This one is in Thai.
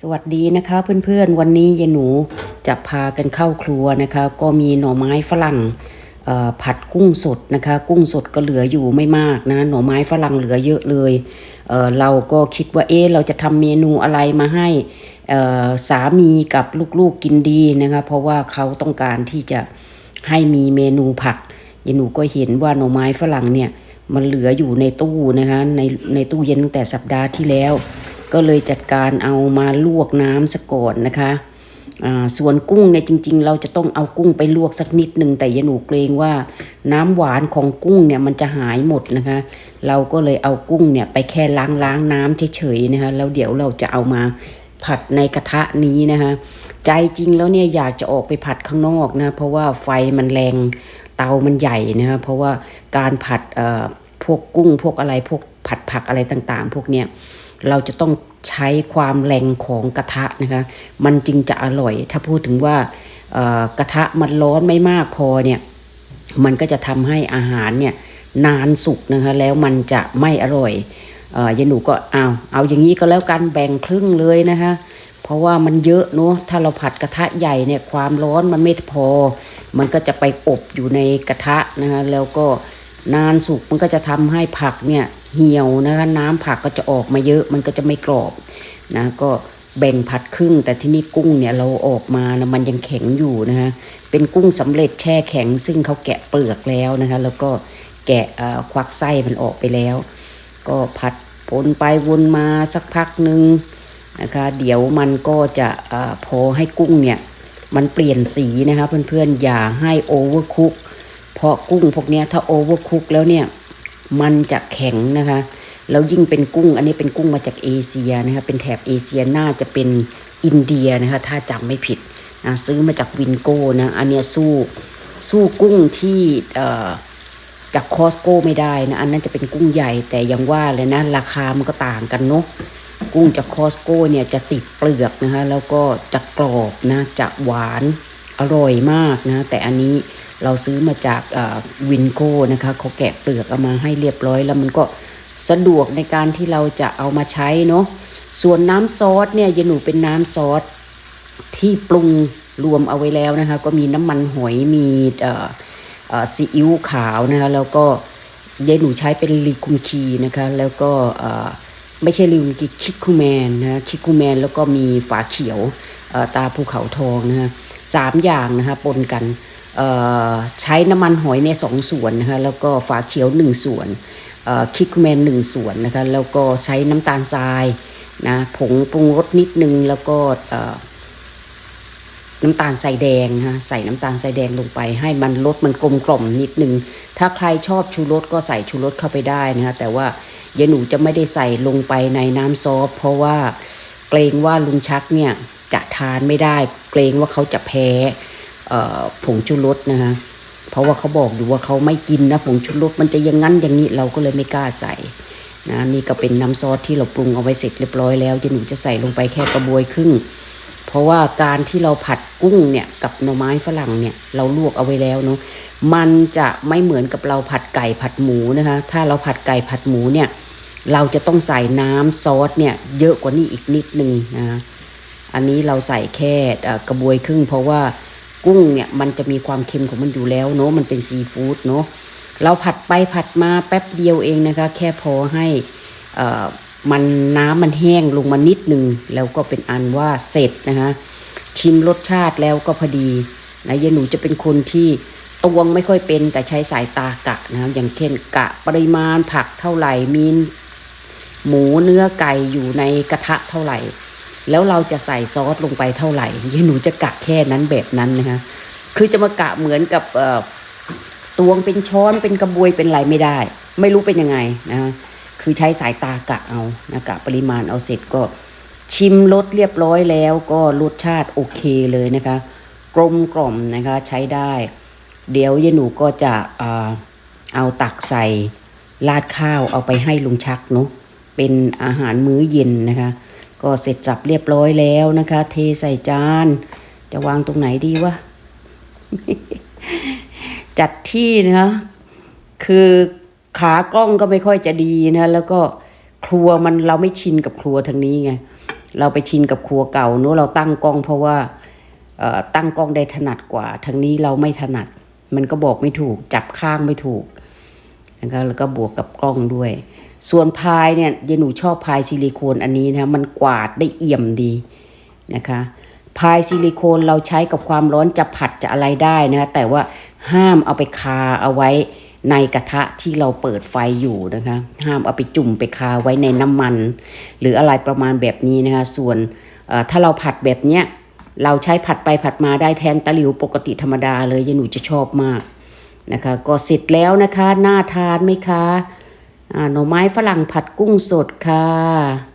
สวัสดีนะคะเพื่อนๆวันนี้ยายหนูจะพากันเข้าครัวนะคะ ก็มีหน่อไม้ฝรั่งผัดกุ้งสดนะคะ กุ้งสดก็เหลืออยู่ไม่มากนะหน่อไม้ฝรั่งเหลือเยอะเลยเเราก็คิดว่าเอ๊เราจะทำเมนูอะไรมาให้สามีกับลูกๆกินดีนะคะ เพราะว่าเขาต้องการที่จะให้มีเมนูผักยายหนูก็เห็นว่าหน่อไม้ฝรั่งเนี่ยมันเหลืออยู่ในตู้นะคะในในตู้เย็นแต่สัปดาห์ที่แล้ว ก็เลยจัดการเอามาลวกน้ำสะก่อนนะคะส่วนกุ้งเนี่ยจริง ๆ เราจะต้องเอากุ้งไปลวกสักนิดหนึ่งแต่ยาหนูเกรงว่าน้ำหวานของกุ้งเนี่ยมันจะหายหมดนะคะ เราก็เลยเอากุ้งเนี่ยไปแค่ล้างล้างน้ำเฉยๆนะคะแล้วเดี๋ยวเราจะเอามาผัดในกระทะนี้นะคะ ใจจริงแล้วเนี่ยอยากจะออกไปผัดข้างนอกนะเพราะว่าไฟมันแรงเตามันใหญ่นะคะเพราะว่าการผัดพวกกุ้งพวกอะไรพวกผัดผักอะไรต่างๆ พวกเนี้ย เราจะต้องใช้ความแรงของกระทะนะคะ มันจึงจะอร่อย ถ้าพูดถึงว่ากระทะมันร้อนไม่มากพอเนี่ย มันก็จะทำให้อาหารเนี่ยนานสุกนะคะ แล้วมันจะไม่อร่อยเอ่อยายหนูก็เอาเอาอย่างนี้ก็แล้วกันแบ่งครึ่งเลยนะคะ เพราะว่ามันเยอะเนาะถ้าเราผัดกระทะใหญ่เนี่ยความร้อนมันไม่พอ มันก็จะไปอบอยู่ในกระทะนะคะแล้วก็นานสุกมันก็จะทำให้ผักเนี่ย เหี่ยวนะคะน้ำผักก็จะออกมาเยอะมันก็จะไม่กรอบนะก็แบ่งผัดครึ่ง แต่ที่นี่กุ้งเนี่ยเราออกมานะมันยังแข็งอยู่นะคะเป็นกุ้งสำเร็จแช่แข็ง ซึ่งเขาแกะเปลือกแล้วนะคะแล้วก็แกะควักไส้มันออกไปแล้ว ก็ผัดปนไปวนมาสักพักหนึ่งนะคะเดี๋ยวมันก็จะอพอให้กุ้งเนี่ยมันเปลี่ยนสีนะคะเพื่อนๆอย่าให้โอเวอร์คุกเพราะกุ้งพวกนี้ถ้าโอเวอร์คุกแล้วเนี่ย มันจะแข็งนะคะแล้วยิ่งเป็นกุ้ง อันนี้เป็นกุ้งมาจากเอเชียนะคะเป็นแถบเอเชียน่าจะเป็นอินเดียนะคะถ้าจำไม่ผิดนะซื้อมาจากวินโก้นะอันเนี้ยสู้สู้กุ้งที่จากคอสโก้ไม่ได้นะอันนั้นจะเป็นกุ้งใหญ่แต่ยังว่าเลยนะราคามันก็ต่างกันเนาะกุ้งจากคอสโก้เนี่ยจะติดเปลือกนะคะแล้วก็จะกรอบนะจะหวานอร่อยมากนะแต่อันนี้ เราซื้อมาจากวินโก้นะคะเขาแกะเปลือกเอามาให้เรียบร้อย แล้วมันก็สะดวกในการที่เราจะเอามาใช้เนาะส่วนน้ำซอสเนี่ยยายหนูเป็นน้ำซอสที่ปรุงรวมเอาไว้แล้วนะคะ ก็มีน้ำมันหอยมีซีอิ๊วขาวนะคะแล้วก็ยายหนูใช้เป็นลีคุมคีนะคะแล้วก็ไม่ใช่ลีคุมคีคิกคูแมนนะคิกคูแมนแล้วก็มีฝาเขียวตาภูเขาทองนะคะสามอย่างนะคะปนกัน ใช้น้ำมันหอยในสองส่วนนะคะแล้วก็ฝาเขียวหนึ่งส่วนคิกแมนหนึ่งส่วนนะคะแล้วก็ใช้น้ำตาลทรายนะผงปรุงรสนิดนึงแล้วก็น้ำตาลใส่แดงนะฮะใส่น้ำตาลใส่แดงลงไป ให้มันรสมันกลมกล่อมนิดนึง ถ้าใครชอบชูรสก็ใส่ชูรสเข้าไปได้นะฮะแต่ว่ายายหนูจะไม่ได้ใส่ลงไปในน้ำซอสเพราะว่าเกรงว่าลุงชักเนี่ยจะทานไม่ได้ เกรงว่าเขาจะแพ้ ผงชูรสนะคะเพราะว่าเขาบอกอยู่ว่าเขาไม่กินนะผงชูรสมันจะอยังงั้นอย่างนี้เราก็เลยไม่กล้าใส่นะนี่ก็เป็นน้ำซอสที่เราปรุงเอาไว้เสร็จเรียบร้อยแล้วยายหนูจะใส่ลงไปแค่กระบวยครึ่งเพราะว่าการที่เราผัดกุ้งเนี่ยกับหน่อไม้ฝรั่งเนี่ยเราลวกเอาไว้แล้วเนาะมันจะไม่เหมือนกับเราผัดไก่ผัดหมูนะคะถ้าเราผัดไก่ผัดหมูเนี่ยเราจะต้องใส่น้ำซอสเนี่ยเยอะกว่านี้อีกนิดนึงนะอันนี้เราใส่แค่กระบวยครึ่งเพราะว่า กุ้งเนี่ยมันจะมีความเค็มของมันอยู่แล้วเนาะมันเป็นซีฟู้ดเนาะเราผัดไปผัดมาแป๊บเดียวเองนะคะ แค่พอให้มันน้ำมันแห้งลงมานิดนึงแล้วก็เป็นอันว่าเสร็จนะคะชิมรสชาติแล้วก็พอดีนะยายหนูจะเป็นคนที่ตวงไม่ค่อยเป็นแต่ใช้สายตากะนะอย่างเช่นกะปริมาณผักเท่าไหร่มีหมูเนื้อไก่อยู่ในกระทะเท่าไหร่ แล้วเราจะใส่ซอสลงไปเท่าไหร่ยายหนูจะกะแค่นั้นแบบนั้นนะคะคือจะมากะเหมือนกับตวงเป็นช้อนเป็นกระบวยเป็นไรไม่ได้ ไม่รู้เป็นยังไงนะคือใช้สายตากะเอานะกะปริมาณเอาเสร็จก็ชิมรสเรียบร้อยแล้วก็รสชาติโอเคเลยนะคะ กลมกล่อมนะคะใช้ได้ เดี๋ยวยายหนูก็จะเอาตักใส่ราดข้าวเอาไปให้ลุงชักเนาะเป็นอาหารมื้อเย็นนะคะ ก็เสร็จจับเรียบร้อยแล้วนะคะ เทใส่จาน จะวางตรงไหนดีวะ จัดที่นะคือขากล้องก็ไม่ค่อยจะดีนะแล้วก็ครัวมันเราไม่ชินกับครัวทางนี้ไงเราไปชินกับครัวเก่าเนอะเราตั้งกล้องเพราะว่าตั้งกล้องได้ถนัดกว่าทางนี้เราไม่ถนัด มันก็บอกไม่ถูก จับข้างไม่ถูกแล้วก็บวกกับกล้องด้วย ส่วนพายเนี่ยยายหนูชอบพายซิลิโคนอันนี้นะคะมันกวาดได้เอี่ยมดีนะคะพายซิลิโคนเราใช้กับความร้อนจะผัดจะอะไรได้นะคะแต่ว่าห้ามเอาไปคาเอาไว้ในกระทะที่เราเปิดไฟอยู่นะคะห้ามเอาไปจุ่มไปคาไว้ในน้ำมัน หรืออะไรประมาณแบบนี้นะคะส่วนถ้าเราผัดแบบเนี้ยเราใช้ผัดไปผัดมาได้แทนตะหลิวปกติธรรมดาเลยยายหนูจะชอบมากนะคะก็เสร็จแล้วนะคะน่าทานไหมคะ หน่อไม้ฝรั่งผัดกุ้งสดค่ะ